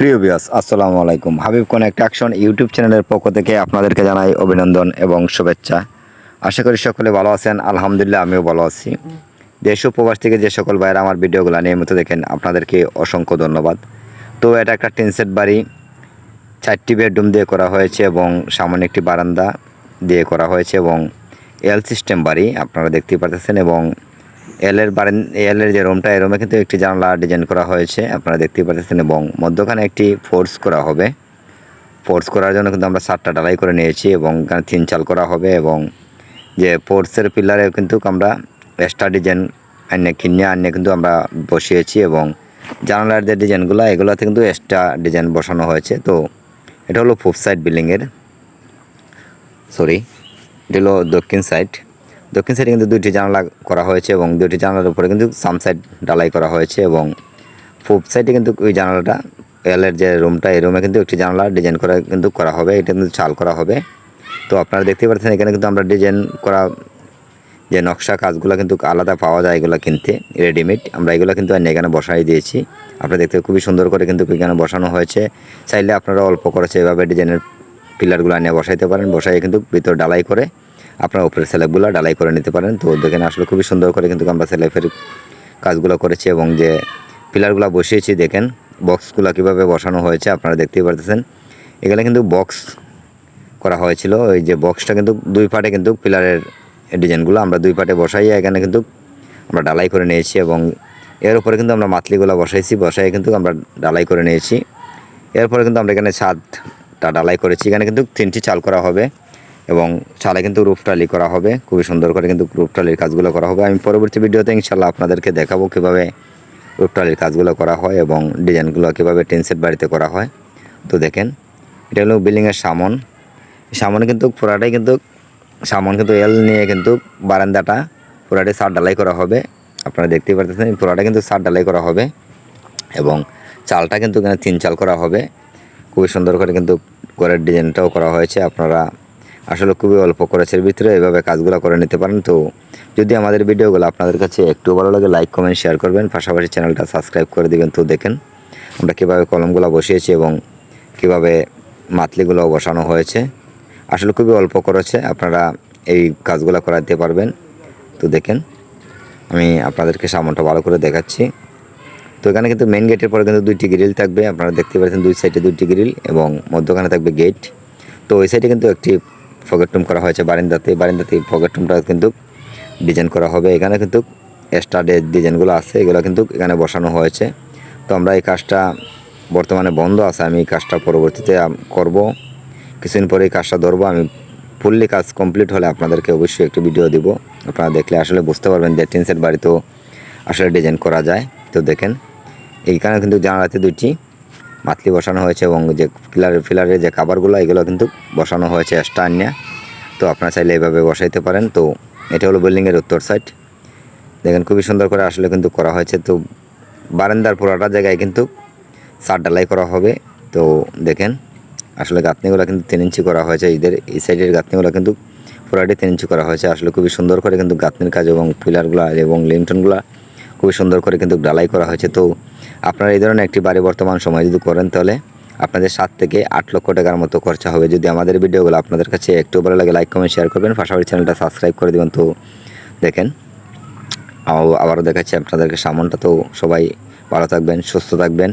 প্রিয় বিয়াস আসসালামু আলাইকুম। হাবিব কানেক্ট অ্যাকশন ইউটিউব চ্যানেলের পক্ষ থেকে আপনাদেরকে জানাই অভিনন্দন এবং শুভেচ্ছা। আশা করি সকলে ভালো আছেন, আলহামদুলিল্লাহ আমিও ভালো আছি। দেশ ও প্রবাস থেকে যে সকল ভাইয়েরা আমার ভিডিওগুলো নিয়মিত দেখেন, আপনাদেরকে অসংখ্য ধন্যবাদ। তো এটা একটা টিনসেট বাড়ি, চারটি বেডরুম দিয়ে করা হয়েছে এবং সামনে একটি বারান্দা দিয়ে করা হয়েছে এবং এল সিস্টেম বাড়ি, আপনারা দেখতেই পারতেছেন এবং এলের বারেন এলের যে রুমটা এই রুমে কিন্তু একটি জানলা ডিজাইন করা হয়েছে। আপনারা দেখতেই পাচ্ছেন এবং মধ্যখানে একটি ফোর্স করা হবে। ফোর্স করার জন্য কিন্তু আমরা সাতটা ডালাই করে নিয়েছি এবং এখানে তিন চাল করা হবে এবং যে ফোর্সের পিলারে কিন্তু আমরা এক্সট্রা ডিজাইন আনিয়ে কিনে আনিয়ে কিন্তু আমরা বসিয়েছি এবং জানালার যে ডিজাইনগুলো এগুলোতে কিন্তু এক্সট্রা ডিজাইন বসানো হয়েছে। তো এটা হলো ফুফ সাইড বিল্ডিংয়ের সরি এটা হলো দক্ষিণ সাইড দক্ষিণ সাইডে কিন্তু দুইটি জানালা করা হয়েছে এবং দুইটি জানালার উপরে কিন্তু সাম সাইড ডালাই করা হয়েছে এবং পূব সাইডে কিন্তু ওই জানালাটা, এলের যে রুমটা, এই রুমে কিন্তু একটি জানালা ডিজাইন করা কিন্তু করা হবে, এটা কিন্তু চাল করা হবে। তো আপনারা দেখতে পাচ্ছেন এখানে কিন্তু আমরা ডিজাইন করা যে নকশা কাজগুলো কিন্তু আলাদা পাওয়া যায় এগুলো কিনতে, রেডিমেড। আমরা এগুলো কিন্তু এখানে বসাই দিয়েছি। আপনারা দেখতে খুবই সুন্দর করে কিন্তু এখানে বসানো হয়েছে। চাইলে আপনারা অল্প করেছে এভাবে ডিজাইনের পিলারগুলো নিয়ে বসাইতে পারেন বসাই কিন্তু ভিতর ডালাই করে আপনার উপরের স্ল্যাবগুলো ডালাই করে নিতে পারেন। তো দেখেন আসলে খুবই সুন্দর করে কিন্তু আমরা স্ল্যাবের কাজগুলো করেছি এবং যে পিলারগুলো বসিয়েছি, দেখেন বক্সগুলো কীভাবে বসানো হয়েছে আপনারা দেখতেই পারতেছেন। এখানে কিন্তু বক্স করা হয়েছিল। ওই যে বক্সটা কিন্তু দুই পাটে কিন্তু পিলারের ডিজাইনগুলো আমরা দুই পাটে বসাইয়া এখানে কিন্তু আমরা ডালাই করে নিয়েছি এবং এর উপরে কিন্তু আমরা মাতলিগুলো বসাইছি বসাই কিন্তু আমরা ডালাই করে নিয়েছি। এরপরে কিন্তু আমরা এখানে ছাদটা ডালাই করেছি। এখানে কিন্তু তিনটি চাল করা হবে। এবং চালে কিন্তু রূপটালি করা হবে। খুবই সুন্দর করে কিন্তু রূপটালির কাজগুলো করা হবে। আমি পরবর্তী ভিডিওতে ইনশাল্লাহ আপনাদেরকে দেখাবো কীভাবে রূপটালির কাজগুলো করা হয় এবং ডিজাইনগুলো কীভাবে টেনসেট বাড়িতে করা হয়। তো দেখেন, এটা হলো বিল্ডিংয়ের সামন। সামনে কিন্তু পুরাটাই কিন্তু, সামন কিন্তু এল নিয়ে কিন্তু বারান্দাটা পুরাটাই সার ডালাই করা হবে। আপনারা দেখতেই পারতেছেন পুরাটা কিন্তু সার ডালাই করা হবে এবং চালটা কিন্তু এখানে তিন চাল করা হবে। খুবই সুন্দর করে কিন্তু ঘরের ডিজাইনটাও করা হয়েছে। আপনারা আসলে খুবই অল্প খরচের ভিতরে এভাবে কাজগুলো করে নিতে পারেন। তো যদি আমাদের ভিডিওগুলো আপনাদের কাছে একটু ভালো লাগে লাইক কমেন্ট শেয়ার করবেন। পাশাপাশি চ্যানেলটা সাবস্ক্রাইব করে দেবেন তো দেখেন আমরা কীভাবে কলমগুলো বসিয়েছি এবং কীভাবে মাতলিগুলো বসানো হয়েছে। আসলে খুবই অল্প খরচে আপনারা এই কাজগুলো করাতে পারবেন। তো দেখেন আমি আপনাদেরকে সামনটা ভালো করে দেখাচ্ছি। তো এখানে কিন্তু মেন গেটের পরে কিন্তু দুইটি গ্রিল থাকবে। আপনারা দেখতে পাচ্ছেন দুই সাইডে দুইটি গ্রিল এবং মধ্যখানে থাকবে গেট তো ওই সাইডে কিন্তু একটি ফকেট রুম করা হয়েছে বারিন্দাতে। বারিন্দাতে ফকেট রুমটা কিন্তু ডিজাইন করা হবে। এখানে কিন্তু ডে ডিজাইনগুলো আছে, এগুলো কিন্তু এখানে বসানো হয়েছে। তো আমরা এই কাজটা বর্তমানে বন্ধ আছে, আমি এই কাজটা পরবর্তীতে করব। কিছুদিন পরে এই কাজটা ধরবো। আমি ফুললি কাজ কমপ্লিট হলে আপনাদেরকে অবশ্যই একটি ভিডিও দিব। আপনারা দেখলে আসলে বুঝতে পারবেন যে টিন সেট বাড়িতেও আসলে ডিজাইন করা যায়। তো দেখেন, এইখানে কিন্তু জানালাতে দুইটি মাতলি বসানো হয়েছে এবং যে ফিলার, ফিলারের যে কাভারগুলো এগুলো কিন্তু বসানো হয়েছে এক্সট্রা আনিয়া তো আপনারা চাইলে এইভাবে বসাইতে পারেন। তো এটা হলো বিল্ডিংয়ের উত্তর সাইড দেখেন খুবই সুন্দর করে আসলে কিন্তু করা হয়েছে। তো বারান্দার পুরোটা জায়গায় কিন্তু সার ডালাই করা হবে। তো দেখেন, আসলে গাঁথনিগুলো কিন্তু তিন ইঞ্চি করা হয়েছে। এদের এই সাইডের গাঁথনিগুলো কিন্তু পুরাটি তিন ইঞ্চি করা হয়েছে। আসলে খুবই সুন্দর করে কিন্তু গাঁথনির কাজ এবং পিলারগুলো এবং লিমটনগুলো খুবই সুন্দর করে কিন্তু ডালাই করা হয়েছে। তো আপনারা এই ধরনের একটি বাড়ি বর্তমান সময় যদি করেন তাহলে আপনাদের সাত থেকে আট লক্ষ টাকার মতো খরচা হবে। যদি আমাদের ভিডিওগুলো আপনাদের কাছে একটু ভালো লাগে লাইক কমেন্ট শেয়ার করবেন। পাশাপাশি চ্যানেলটা সাবস্ক্রাইব করে দেবেন তো দেখেন। আবারও দেখাচ্ছি আপনাদেরকে সামনটা। তো সবাই ভালো থাকবেন, সুস্থ থাকবেন।